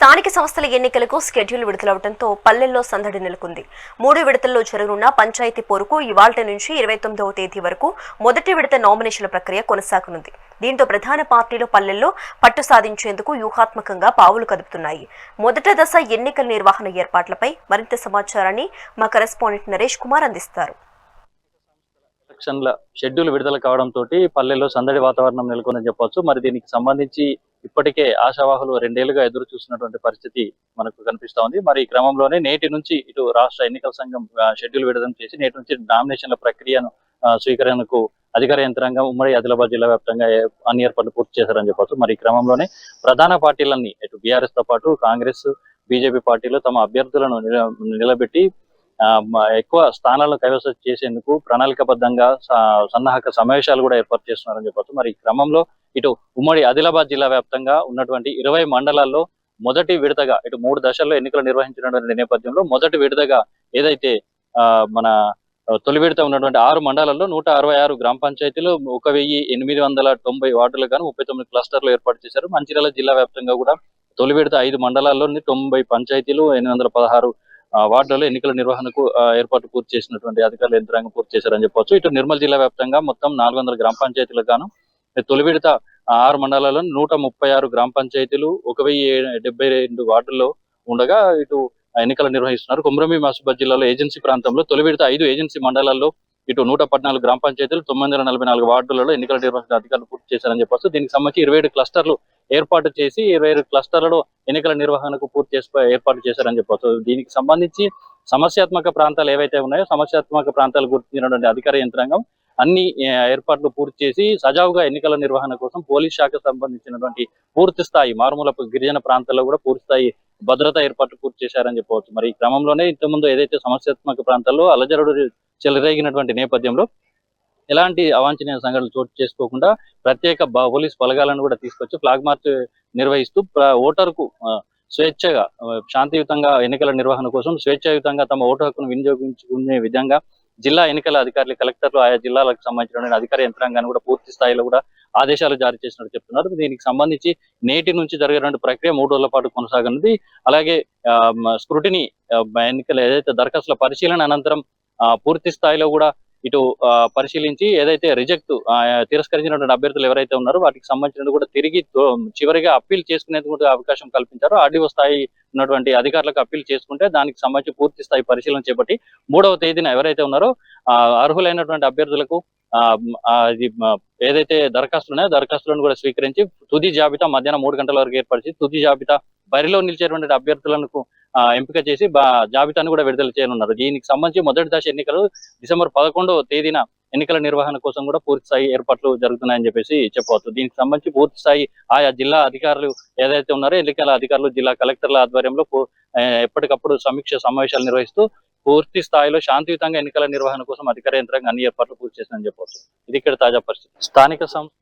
స్థానిక సంస్థల ఎన్నికలకు స్కెడ్యూల్ విడుదలవడంతో పల్లెల్లో సందడి నెలకొంది. మూడు విడతల్లో జరగనున్న పంచాయతీ పోరుకు ఇవాళ్టి నుంచి ఇరవై తొమ్మిదవ తేదీ వరకు మొదటి విడత నామినేషన్ల ప్రక్రియ కొనసాగనుంది. దీంతో ప్రధాన పార్టీలు పల్లెల్లో పట్టు సాధించేందుకు వ్యూహాత్మకంగా పావులు కదుపుతున్నాయి. మొదట దశ ఎన్నికల నిర్వహణ ఏర్పాట్లపై మరింత సమాచారాన్ని మా కరెస్పాండెంట్ నరేష్ కుమార్ అందిస్తారు. షెడ్యూల్ విడుదల కావడంతో పల్లెల్లో సందడి వాతావరణం నెలకొందని చెప్పొచ్చు. మరి దీనికి సంబంధించి ఇప్పటికే ఆశావాహులు రెండేళ్ళుగా ఎదురు చూస్తున్నటువంటి పరిస్థితి మనకు కనిపిస్తా ఉంది. మరి ఈ క్రమంలోనే నేటి నుంచి ఇటు రాష్ట్ర ఎన్నికల సంఘం షెడ్యూల్ విడుదల చేసి నేటి నుంచి నామినేషన్ల ప్రక్రియను స్వీకరణకు అధికార యంత్రాంగం ఉమ్మడి ఆదిలాబాద్ జిల్లా వ్యాప్తంగా అన్ని ఏర్పాట్లు పూర్తి చేశారని చెప్పొచ్చు మరి ఈ క్రమంలోనే ప్రధాన పార్టీలన్నీ ఇటు బీఆర్ఎస్తో పాటు కాంగ్రెస్ బీజేపీ పార్టీలు తమ అభ్యర్థులను నిల- నిలబెట్టి ఎక్కువ స్థానాలను కైవసం చేసేందుకు ప్రణాళికబద్ధంగా సన్నాహక సమావేశాలు కూడా ఏర్పాటు చేస్తున్నారని చెప్పొచ్చు మరి ఈ క్రమంలో ఇటు ఉమ్మడి ఆదిలాబాద్ జిల్లా వ్యాప్తంగా ఉన్నటువంటి ఇరవై మండలాల్లో మొదటి విడతగా ఇటు మూడు దశల్లో ఎన్నికలు నిర్వహించినటువంటి నేపథ్యంలో మొదటి విడతగా ఏదైతే ఆ, మన తొలి విడత ఉన్నటువంటి ఆరు మండలాల్లో నూట అరవై ఆరు గ్రామ పంచాయతీలు ఒక వెయ్యి ఎనిమిది వందల తొంభై వార్డులు కానీ ముప్పై తొమ్మిది క్లస్టర్లు ఏర్పాటు చేశారు. మంచిర్యాల జిల్లా వ్యాప్తంగా కూడా తొలి విడత ఐదు మండలాల్లోని తొంభై పంచాయతీలు ఎనిమిది వందల పదహారు వార్డులలో ఎన్నికల నిర్వహణకు ఏర్పాటు పూర్తి చేసినటువంటి అధికారులు యంత్రాంగం పూర్తి చేశారని చెప్పొచ్చు ఇటు నిర్మల్ జిల్లా వ్యాప్తంగా మొత్తం నాలుగు వందల గ్రామ పంచాయతీలకు గాను తొలి విడత ఆరు మండలాల్లో నూట ముప్పై ఆరు గ్రామ పంచాయతీలు ఒక వెయ్యి డెబ్బై రెండు వార్డుల్లో ఉండగా ఇటు ఎన్నికలు నిర్వహిస్తున్నారు. కుమ్రమి మహసూబాద్ జిల్లాలో ఏజెన్సీ ప్రాంతంలో తొలి విడత ఐదు ఏజెన్సీ మండలాల్లో ఇటు నూట పద్నాలుగు గ్రామ పంచాయతీలు తొమ్మిది వందల నలభై నాలుగు వార్డులలో ఎన్నికల నిర్వహణ అధికారులు పూర్తి చేశారని చెప్పొచ్చు. దీనికి సంబంధించి ఇరవై ఏడు క్లస్టర్లు ఏర్పాటు చేసి ఇరవై ఏడు క్లస్టర్లలో ఎన్నికల నిర్వహణకు పూర్తి చేసి ఏర్పాటు చేశారని చెప్పొచ్చు. దీనికి సంబంధించి సమస్యాత్మక ప్రాంతాలు ఏవైతే ఉన్నాయో సమస్యాత్మక ప్రాంతాలు గుర్తించినటువంటి అధికార యంత్రాంగం అన్ని ఏర్పాట్లు పూర్తి చేసి సజావుగా ఎన్నికల నిర్వహణ కోసం పోలీస్ శాఖకు సంబంధించినటువంటి పూర్తి స్థాయి మారుమూల గిరిజన ప్రాంతాల్లో కూడా పూర్తి స్థాయి భద్రతా ఏర్పాట్లు పూర్తి చేశారని చెప్పవచ్చు. మరి ఈ క్రమంలోనే ఇంతకుముందు ఏదైతే సమస్యాత్మక ప్రాంతాల్లో అలజరుడు చెలరేగినటువంటి నేపథ్యంలో ఎలాంటి అవాంఛనీయ సంఘటనలు చోటు చేసుకోకుండా ప్రత్యేక పోలీస్ బలగాలను కూడా తీసుకొచ్చి ఫ్లాగ్ మార్చ్ నిర్వహిస్తూ ఓటర్కు స్వేచ్ఛగా శాంతియుతంగా ఎన్నికల నిర్వహణ కోసం స్వేచ్ఛాయుతంగా తమ ఓటు హక్కును వినియోగించుకునే విధంగా జిల్లా ఎన్నికల అధికారులు కలెక్టర్లు ఆయా జిల్లాలకు సంబంధించిన అధికార యంత్రాంగాన్ని కూడా పూర్తి స్థాయిలో కూడా ఆదేశాలు జారీ చేసినట్టు చెప్తున్నారు. దీనికి సంబంధించి నేటి నుంచి జరిగినటువంటి ప్రక్రియ మూడు రోజుల పాటు కొనసాగనుంది. అలాగే ఆ, స్క్రూటినీ ఎన్నికల ఏదైతే దరఖాస్తుల పరిశీలన అనంతరం ఆ, పూర్తి స్థాయిలో కూడా ఇటు ఆ, పరిశీలించి ఏదైతే రిజెక్ట్ తిరస్కరించినటువంటి అభ్యర్థులు ఎవరైతే ఉన్నారో వాటికి సంబంధించినది కూడా తిరిగి చివరిగా అప్పీల్ చేసుకునేందుకు కూడా అవకాశం కల్పించారు ఆర్డీఓ స్థాయి ఉన్నటువంటి అధికారులకు అప్పీల్ చేసుకుంటే దానికి సంబంధించి పూర్తి స్థాయి పరిశీలన చేపట్టి మూడవ తేదీన ఎవరైతే ఉన్నారో అర్హులైనటువంటి అభ్యర్థులకు ఆ, ఇది ఏదైతే దరఖాస్తులు ఉన్నాయో దరఖాస్తులను కూడా స్వీకరించి తుది జాబితా మధ్యాహ్నం మూడు గంటల వరకు ఏర్పరిచి తుది జాబితా బరిలో నిలిచేటువంటి అభ్యర్థులకు ఎంపిక చేసి బా- జాబితాను కూడా విడుదల చేయనున్నారు. దీనికి సంబంధించి మొదటి దశ ఎన్నికలు డిసెంబర్ పదకొండవ తేదీన ఎన్నికల నిర్వహణ కోసం కూడా పూర్తి స్థాయి ఏర్పాట్లు జరుగుతున్నాయని చెప్పేసి చెప్పవచ్చు. దీనికి సంబంధించి పూర్తి స్థాయి ఆయా జిల్లా అధికారులు ఏదైతే ఉన్నారో ఎన్నికల అధికారులు జిల్లా కలెక్టర్ల ఆధ్వర్యంలో ఎప్పటికప్పుడు సమీక్ష సమావేశాలు నిర్వహిస్తూ పూర్తి స్థాయిలో శాంతియుతంగా ఎన్నికల నిర్వహణ కోసం అధికార యంత్రాంగం అన్ని ఏర్పాట్లు పూర్తి చేసిందని చెప్పవచ్చు. ఇది ఇక్కడ తాజా పరిస్థితి. స్థానిక సంస్థ